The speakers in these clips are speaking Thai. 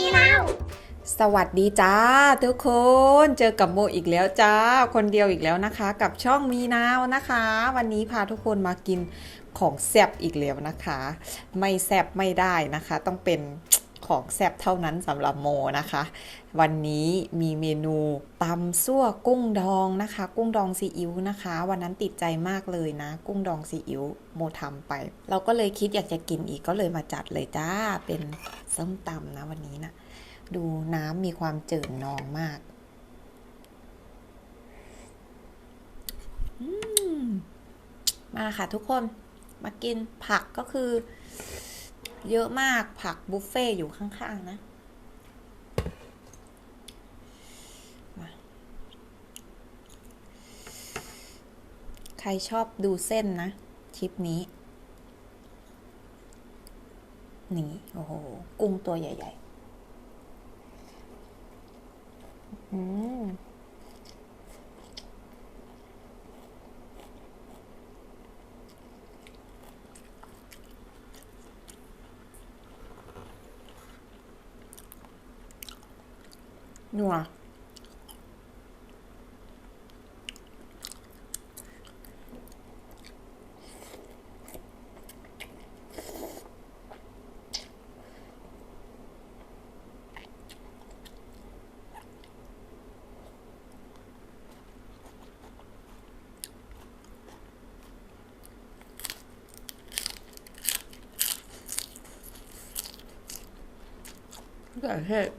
มีนาวสวัสดีจ้าทุกคนเจอกับโมอีกแล้วจ้า คนเดียวอีกแล้วนะคะ กับช่องมีนาวนะคะ วันนี้พาทุกคนมากินของแซบอีกแล้วนะคะ ไม่แซบไม่ได้นะคะ ต้องเป็น ของแซบเท่านั้นสำหรับโมนะคะ วันนี้มีเมนูตำซั่วกุ้งดองนะคะ กุ้งดองซีอิ๊วนะคะ วันนั้นติดใจมากเลยนะ กุ้งดองซีอิ๊วโมทำไป เราก็เลยคิดอยากจะกินอีกก็เลยมาจัดเลยจ้าเป็นส้มตำนะวันนี้นะดูน้ำมีความเจิ่นนองมากมมาค่ะทุกคนมากินผักก็คือ เยอะมากผักบุฟเฟ่ต์อยู่ข้างๆนะใครชอบดูเส้นนะคลิปนี้ นี่ โอ้โห กุ้งตัวใหญ่ ๆ อืม นัวม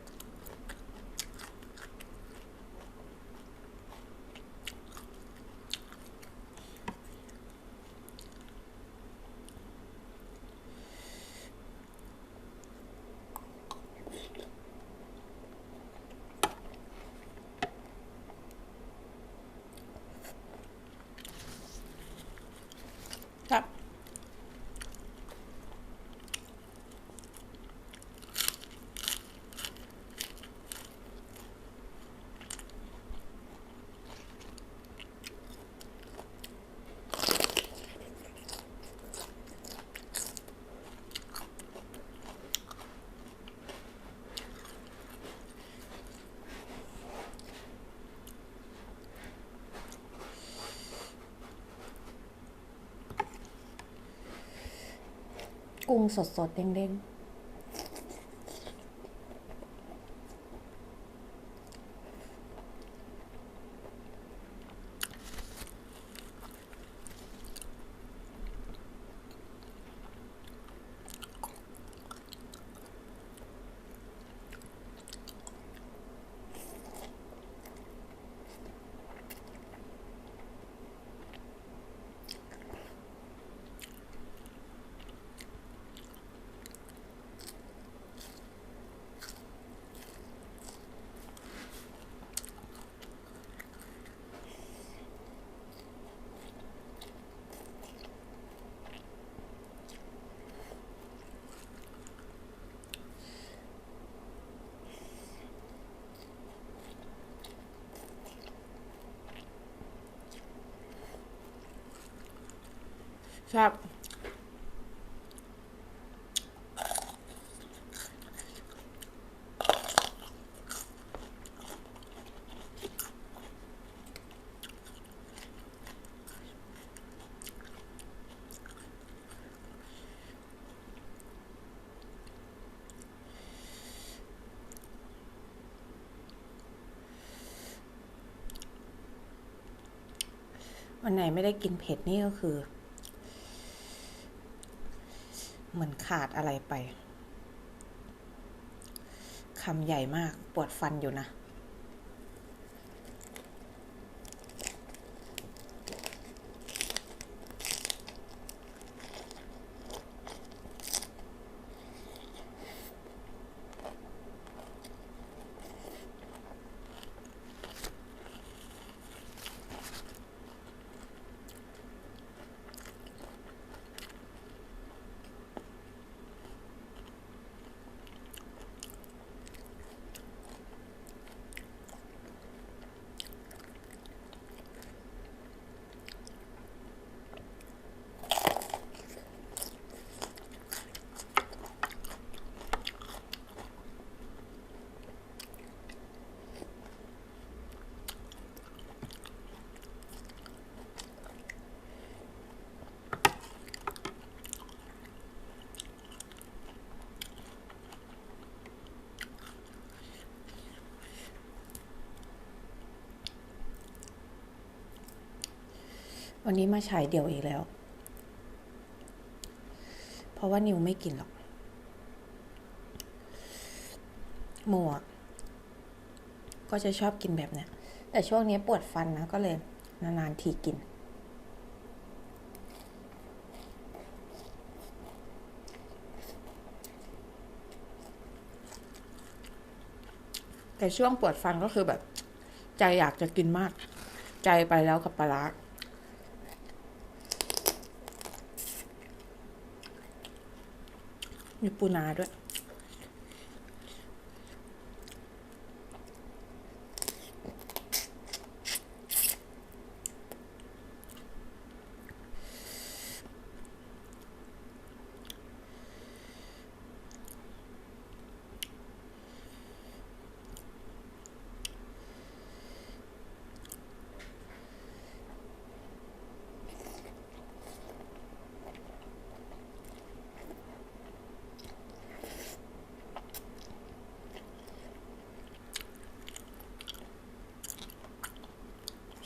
งสดๆเด้งๆ ครับวันไหนไม่ได้กินเผ็ดนี่ก็คือ เหมือนขาดอะไรไปคำใหญ่มากปวดฟันอยู่นะ วันนี้มาฉายเดี่ยวอีกแล้ว เพราะว่านิวไม่กินหรอกโมอะก็จะชอบกินแบบเนี้ย แต่ช่วงนี้ปวดฟันนะก็เลยนานๆทีกิน แต่ช่วงปวดฟันก็คือแบบ ใจอยากจะกินมาก ใจไปแล้วกับปลาร้า มีปูนาด้วย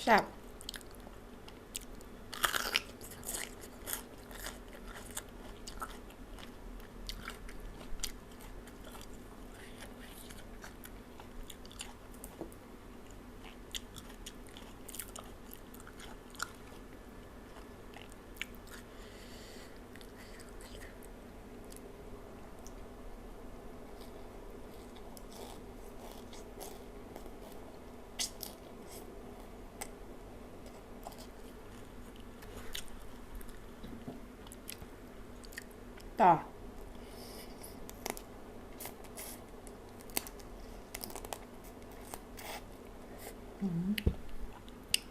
แ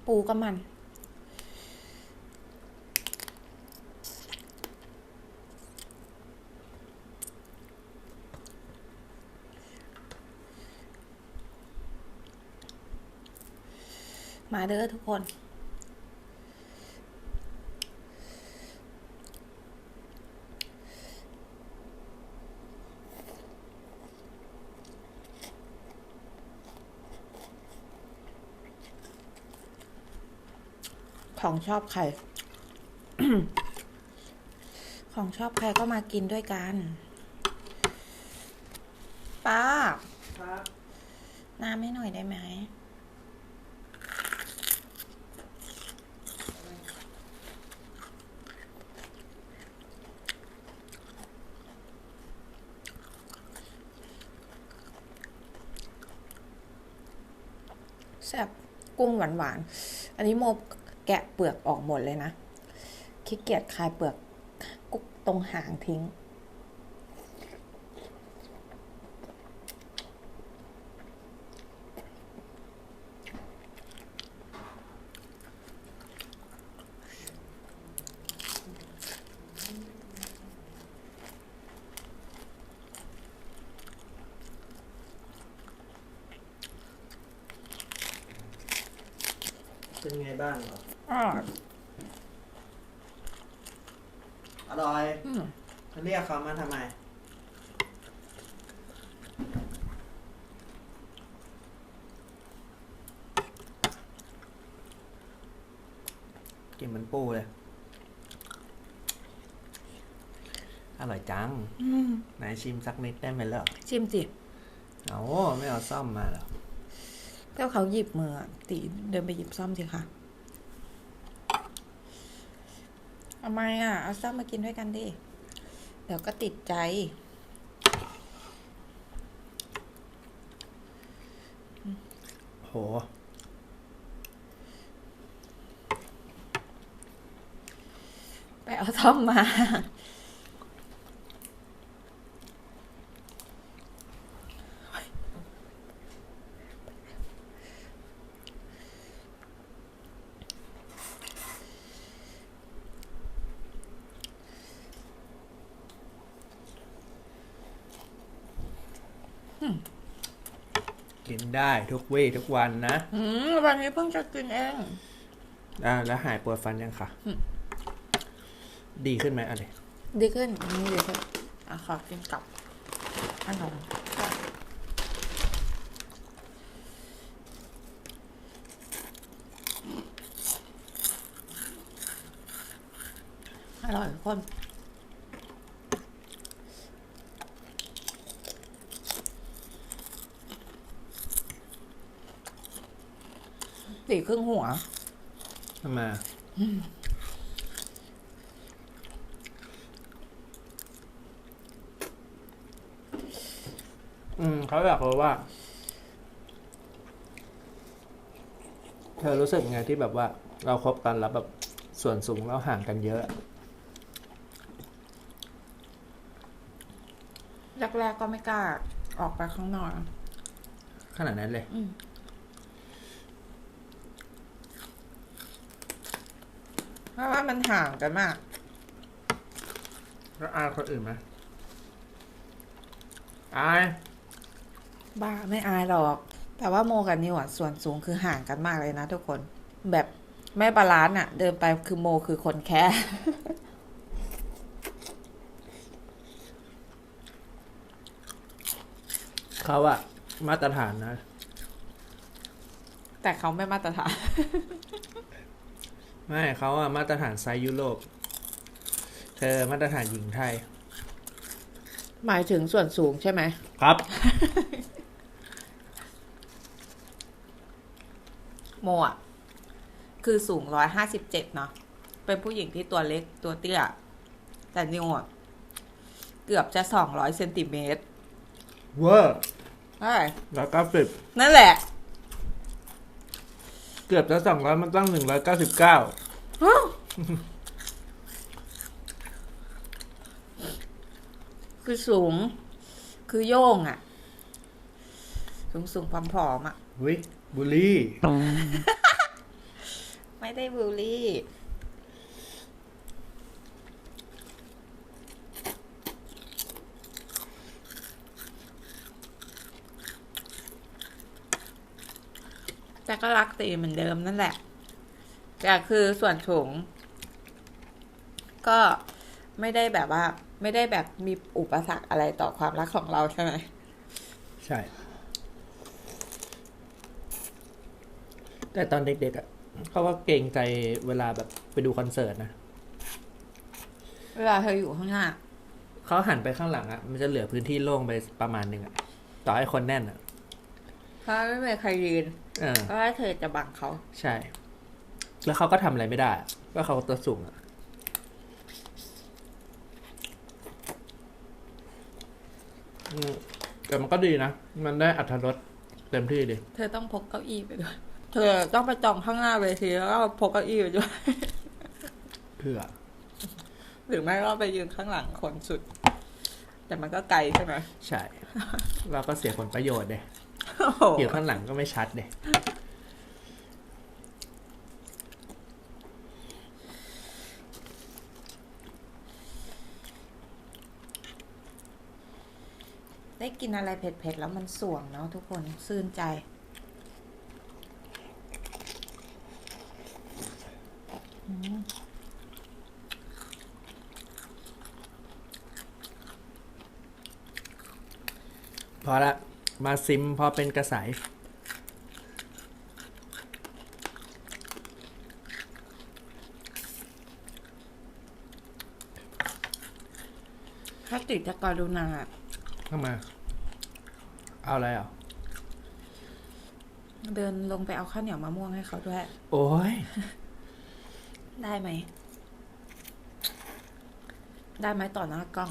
ปูก็มัน มาเด้อทุกคน ของชอบใคร ของชอบใครก็มากินด้วยกัน ป้า ครับน้ำให้หน่อยได้ไหม แซ่บกุ้งหวานๆอันนี้โม แกะเปลือกออกหมดเลยนะขี้เกียจคายเปลือกกุ๊กตรงหางทิ้ง เป็นไงบ้างเหรอ อ่าอร่อย อืมเรียกเขามาทำไม กินเหมันปูเลย อร่อยจัง อืมไหนชิมสักนิดได้ไหมล่ะชิมสิเอาไม่เอาซ่อมมาเหรอเจ้าเขาหยิบมืออะตีเดินไปหยิบซ่อมสิคะ ทำไมอะ เอาซ่อมมากินด้วยกันดิ เดี๋ยวก็ติดใจ โห ไปเอาซ่อมมา กินได้ทุกวี่ทุกวันนะอืมวันนี้เพิ่งจะกินเองอ่าแล้วหายปวดฟันยังคะอืมดีขึ้นไหมอะไรดีขึ้นนี่ดีขึ้นอะขอกินกับขนมอร่อยทุกคน สี่ครึ่งหัวทำไมาอืมเขาอยากรู้ว่า เธอรู้สึกไงที่แบบว่า เราคบกันแล้วแบบส่วนสูงเราห่างกันเยอะ แรกๆก็ไม่กล้าออกไปข้างนอกขนาดนั้นเลย เพราะว่ามันห่างกันมาก แล้วอายคนอื่นไหมอายบ้าไม่อายหรอก แต่ว่าโมกับนิวอะส่วนสูงคือห่างกันมากเลยนะทุกคน แบบไม่บาลานซ์อะ เดินไปคือโมคือคนแค่ เขาอะมาตรฐานนะ แต่เขาไม่มาตรฐาน ไม่เขาอะมาตรฐานไซส์ยุโรป เธอมาตรฐานหญิงไทย หมายถึงส่วนสูงใช่ไหม ครับ โมอะ คือสูงร้อยห้าสิบเจ็ดเนาะ เป็นผู้หญิงที่ตัวเล็กตัวเตี้ย แต่นิวอะ เกือบจะสองร้อยเซนติเมตรเวอร์ใช่แล้วก็สิบนั่นแหละ เกือบจะสองร้อยมันตั้งหนึ่งร้อยเก้าสิบเก้าคือสูง คือโย่งอะ สูงสูงผอมผอมๆอะวิบุลี่ ไม่ได้บูล แต่ก็รักตีเหมือนเดิมนั่นแหละ แต่คือส่วนสูง ก็ไม่ได้แบบว่า ไม่ได้แบบมีอุปสรรคอะไรต่อความรักของเราใช่ไหมใช่ แต่ตอนเด็กๆอะเขาก็เกรงใจเวลาแบบไปดูคอนเสิร์ตนะ เวลาเธออยู่ข้างหน้าเขาหันไปข้างหลังอะมันจะเหลือพื้นที่โล่งไปประมาณหนึ่งอะต่อให้คนแน่นอะ เพราะไม่มีใครยืนเออเพราะว่าเธอจะบังเขา ใช่ แล้วเขาก็ทำอะไรไม่ได้อะก็เขาตัวสูงอะอืมแต่มันก็ดีนะ มันได้อัธรสเต็มที่ดิ เธอต้องพกเก้าอี้ไปด้วย เธอต้องไปจองข้างหน้าเวทีแล้วก็พกเก้าอี้ไปด้วย เพื่อ หรือไม่ก็ไปยืนข้างหลังคนสุด แต่มันก็ไกลใช่ไหม ใช่ เราก็เสียผลประโยชน์เดย โอ้โหอยู่ข้างหลังก็ไม่ชัดเดยได้กินอะไรเผ็ดๆ แล้วมันส่วงเนาะทุกคนซื่นใจ พอละ มาซิมพอเป็นกระสายถ้าติดจะกอดูนาอะเข้ามา เอาอะไรอะ เดินลงไปเอาข้าวเหนียวมะม่วงให้เขาด้วย โอ้ย ได้ไหม ได้ไหมต่อหน้ากล้อง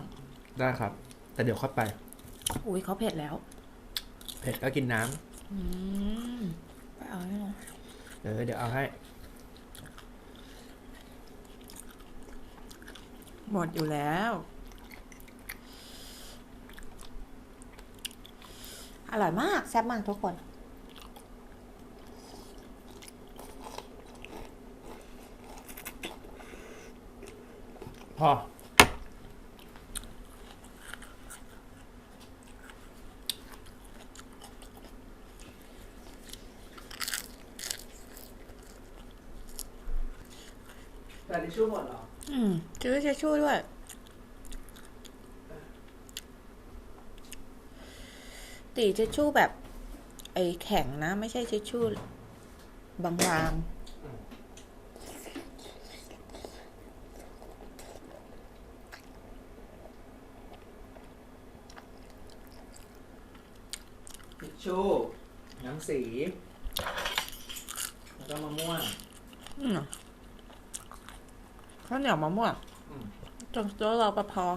ได้ครับ แต่เดี๋ยวค่อยไป อุ้ยเขาเผ็ดแล้ว เผ็ดก็กินน้ำอืมไปเอาให้หน่อยเออเดี๋ยวเอาให้ หมดอยู่แล้ว อร่อยมาก แซ่บมากทุกคน พอ แต่ทิชชู่หมดเหรอ อืมซื้อทิชชู่ด้วย ตีทิชชู่แบบ ไอ้แข็งนะ ไม่ใช่ทิชชู่บางๆทิชชู่น้ำสี แล้วก็มะม่วง ข้าวเหนียวมะม่วงอืมจงโจ้รอปภแ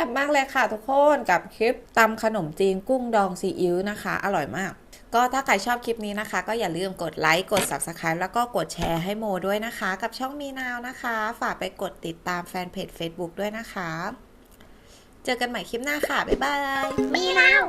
ซ่บมากเลยค่ะทุกคนกับคลิปตำขนมจีนกุ้งดองซีอิ๊วนะคะ อร่อยมาก ก็ถ้าใครชอบคลิปนี้นะคะ ก็อย่าลืมกดไลค์กด Subscribe แล้วก็กดแชร์ให้โมด้วยนะคะ กับช่องมีนาวนะคะ ฝากไปกดติดตามแฟนเพจ Facebook ด้วยนะคะ เจอกันใหม่คลิปหน้าค่ะ บ๊ายบาย มีนาว